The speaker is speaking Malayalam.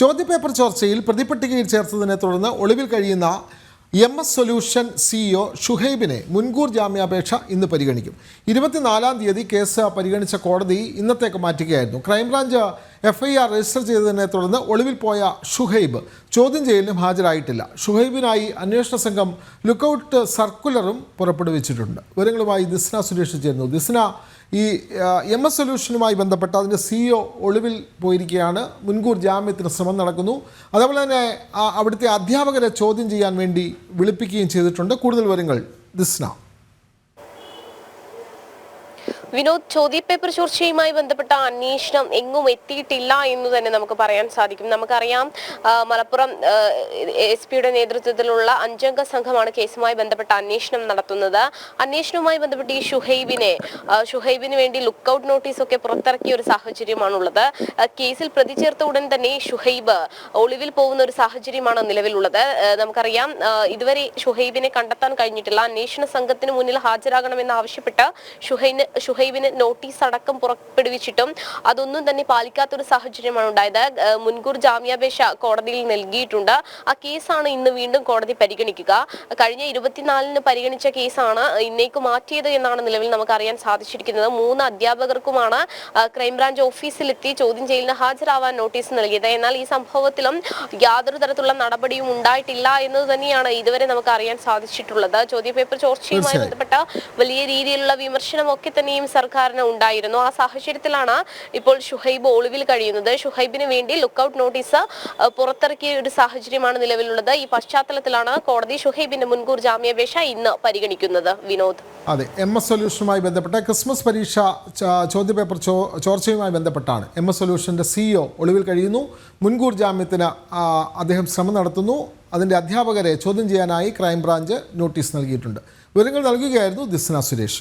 ചോദ്യപേപ്പർ ചർച്ചയിൽ പ്രതിപട്ടികയിൽ ചേർത്തതിനെ തുടർന്ന് ഒളിവിൽ കഴിയുന്ന എം എസ് സൊല്യൂഷൻ സിഇഒ ഷുഹൈബിനെ മുൻകൂർ ജാമ്യാപേക്ഷ ഇന്ന് പരിഗണിക്കും. ഇരുപത്തിനാലാം തീയതി കേസ് പരിഗണിച്ച കോടതി ഇന്നത്തേക്ക് മാറ്റുകയായിരുന്നു. Crime branch F I R register ചെയ്തതിനെ തുടർന്ന് ഒളിവിൽ പോയ ഷുഹൈബ് ചോദ്യം ചെയ്യലിനും ഹാജരായിട്ടില്ല. ഷുഹൈബിനായി അന്വേഷണ സംഘം ലുക്കൌട്ട് സർക്കുലറും പുറപ്പെടുവിച്ചിട്ടുണ്ട്. വിവരങ്ങളുമായി ദിസ്ന സുരേഷ് ചേരുന്നു. ദിസ്ന ഈ എം എസ് സൊല്യൂഷനുമായി ബന്ധപ്പെട്ട് അതിന്റെ സിഇഒ ഒളിവിൽ പോയിരിക്കുകയാണ്. മുൻകൂർ ജാമ്യത്തിന് ശ്രമം നടക്കുന്നു. അതേപോലെ തന്നെ അവിടുത്തെ അധ്യാപകരെ ചോദ്യം ചെയ്യാൻ വേണ്ടി വിളിപ്പിക്കുകയും ചെയ്തിട്ടുണ്ട്. കൂടുതൽ വിവരങ്ങൾ ദിസ്ന. വിനോദ് ചോദ്യപേപ്പർ ചോർച്ചയുമായി ബന്ധപ്പെട്ട അന്വേഷണം എങ്ങും എത്തിയിട്ടില്ല എന്ന് തന്നെ നമുക്ക് പറയാൻ സാധിക്കും. നമുക്കറിയാം മലപ്പുറം എസ് പിയുടെ നേതൃത്വത്തിലുള്ള അഞ്ചംഗ സംഘമാണ് കേസുമായി ബന്ധപ്പെട്ട അന്വേഷണം നടത്തുന്നത്. അന്വേഷണവുമായി ബന്ധപ്പെട്ട് ഈ ഷുഹൈബിനെ ഷുഹൈബിന് വേണ്ടി ലുക്കൌട്ട് നോട്ടീസ് ഒക്കെ പുറത്തിറക്കിയ ഒരു സാഹചര്യമാണുള്ളത്. കേസിൽ പ്രതി ചേർത്ത ഉടൻ തന്നെ ഷുഹൈബ് ഒളിവിൽ പോകുന്ന ഒരു സാഹചര്യമാണ് നിലവിലുള്ളത്. നമുക്കറിയാം ഇതുവരെ ഷുഹൈബിനെ കണ്ടെത്താൻ കഴിഞ്ഞിട്ടില്ല. അന്വേഷണ സംഘത്തിന് മുന്നിൽ ഹാജരാകണമെന്ന് ആവശ്യപ്പെട്ട് ഷുഹൈന് ഷുഹൈബിന് നോട്ടീസ് അടക്കം പുറപ്പെടുവിച്ചിട്ടും അതൊന്നും തന്നെ പാലിക്കാത്തൊരു സാഹചര്യമാണ് ഉണ്ടായത്. മുൻകൂർ ജാമ്യാപേക്ഷ കോടതിയിൽ നൽകിയിട്ടുണ്ട്. ആ കേസാണ് ഇന്ന് വീണ്ടും കോടതി പരിഗണിക്കുക. കഴിഞ്ഞ ഇരുപത്തിനാലിന് പരിഗണിച്ച കേസാണ് ഇന്നേക്ക് മാറ്റിയത് എന്നാണ് നിലവിൽ നമുക്ക് അറിയാൻ സാധിച്ചിരിക്കുന്നത്. മൂന്ന് അധ്യാപകർക്കുമാണ് ക്രൈംബ്രാഞ്ച് ഓഫീസിലെത്തി ചോദ്യം ചെയ്യലിന് ഹാജരാവാൻ നോട്ടീസ് നൽകിയത്. എന്നാൽ ഈ സംഭവത്തിലും യാതൊരു തരത്തിലുള്ള നടപടിയും ഉണ്ടായിട്ടില്ല എന്നത് തന്നെയാണ് ഇതുവരെ നമുക്ക് അറിയാൻ സാധിച്ചിട്ടുള്ളത്. ചോദ്യപേപ്പർ ചോർച്ചയുമായി ബന്ധപ്പെട്ട വലിയ രീതിയിലുള്ള വിമർശനമൊക്കെ തന്നെയും സർക്കാരിന് ഉണ്ടായിരുന്നു. ആ സാഹചര്യത്തിലാണ് ഇപ്പോൾ ഷുഹൈബ് ഒളിവിൽ കഴിയുന്നത്. ഷുഹൈബിന് വേണ്ടി ലുക്കൌട്ട് നോട്ടീസ് പുറത്തിറക്കിയ ഒരു സാഹചര്യമാണ് നിലവിലുള്ളത്. ഈ പശ്ചാത്തലത്തിലാണ് കോടതി ഷുഹൈബിന്റെ മുൻകൂർ ജാമ്യാപേക്ഷ ഇന്ന് പരിഗണിക്കുന്നത്. വിനോദ്. അതെ എം എസ് സൊല്യൂഷനുമായി ബന്ധപ്പെട്ട ക്രിസ്മസ് പരീക്ഷ ചോദ്യപേപ്പർ ചോ ചോർച്ചയുമായി ബന്ധപ്പെട്ടാണ് എം എസ് സൊല്യൂഷന്റെ സിഇഒ ഒളിവിൽ കഴിയുന്നു. മുൻകൂർ ജാമ്യത്തിന് അദ്ദേഹം ശ്രമം നടത്തുന്നു. അതിന്റെ അധ്യാപകരെ ചോദ്യം ചെയ്യാനായി ക്രൈംബ്രാഞ്ച് നോട്ടീസ് നൽകിയിട്ടുണ്ട്. വിവരങ്ങൾ നൽകുകയായിരുന്നു ദിസ്ന സുരേഷ്.